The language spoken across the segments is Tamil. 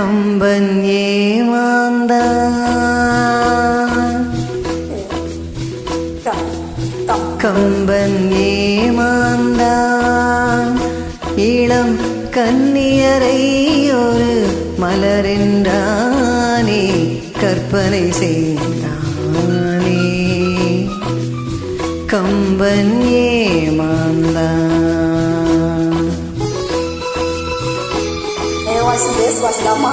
கம்பன் ஏமாந்தான். கம்பன் ஏமாந்தான். இளம் கன்னியரை ஒரு மலரென்றானே கற்பனை செய்தானே. Kamban ஏமாந்தான். Eh, masih des, masih lama.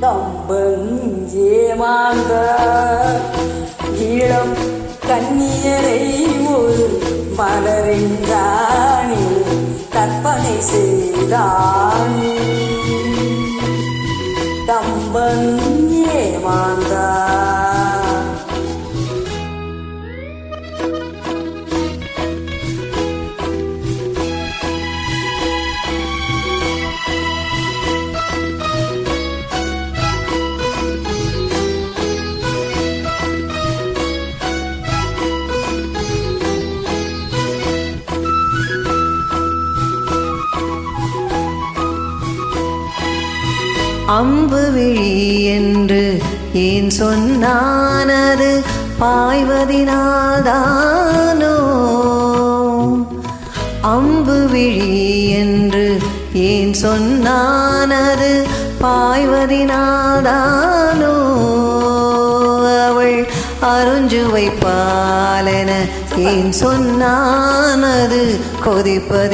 Kamban ஏமாந்த இளம் கண்ணியரை ஒரு மலரென்றானே கற்பனை செய்தானே கம்பன் ஏமாந்தா அம்பு விழி என்று ஏன் சொன்னானது? பாய்வதினால்தானோ? அம்பு விழி என்று ஏன் சொன்னானது? பாய்வதினால்தானோ? அவள் அருஞ்சுவை பாலென ஏன் சொன்னானது? கொதிப்பதினால்தானோ?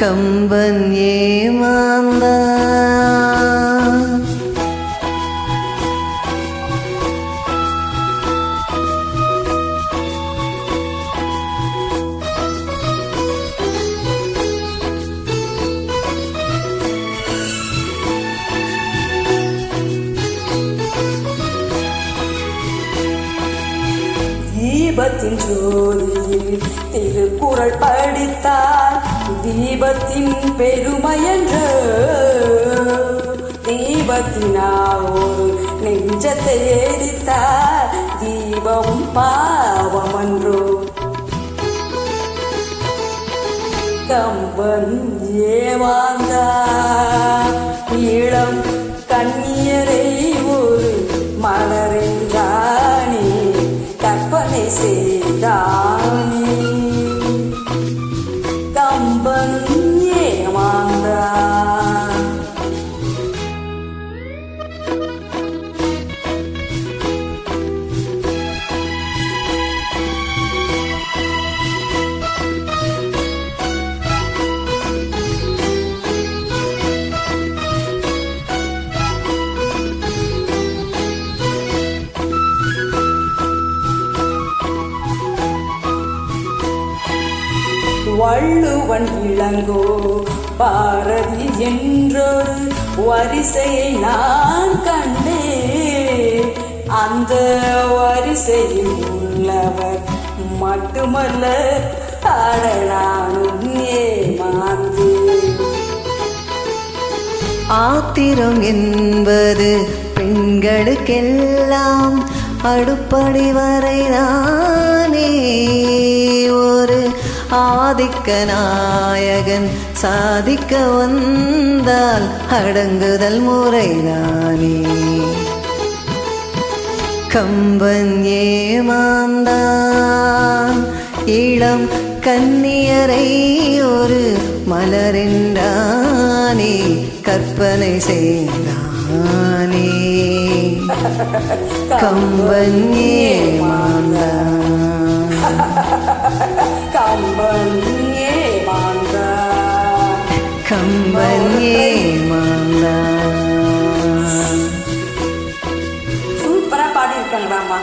கம்பன் ஏமாந்தான். தீபத்தின் ஜோதியில் திருக்குறள் படித்தார். தீபத்தின் பெருமையன்று தீபத்தினா ஒரு நெஞ்சத்தை எரித்தார் தீபம் பாவமன்றோ. கம்பன் ஏமாந்தார் இளம் கண்ணியரை ஒரு மலரென்றானே கற்பனை செய்தானே வள்ளுவன் இளங்கோ. பாரதி என்றொரு வரிசையை நான் கண்டே அந்த வரிசையில் உள்ளவர் மட்டுமல்ல அடனானும் ஏமாந்து. ஆத்திரம் என்பது பெண்களுக்கெல்லாம் அடுப்படி வரை நானே ஒரு ஆதிக்க நாயகன் சாதிக்க வந்தால் அடங்குதல் முறைதானே. கம்பன் ஏமாந்தான். இளம் கன்னியரை ஒரு மலரென்றானே. கற்பனை செய்தானே. கம்பன் ஏமாந்தான். கம்பன் ஏமாந்தார் கம்பன் ஏமாந்தான் சூப்பரா பாடி இருக்காங்கடாமா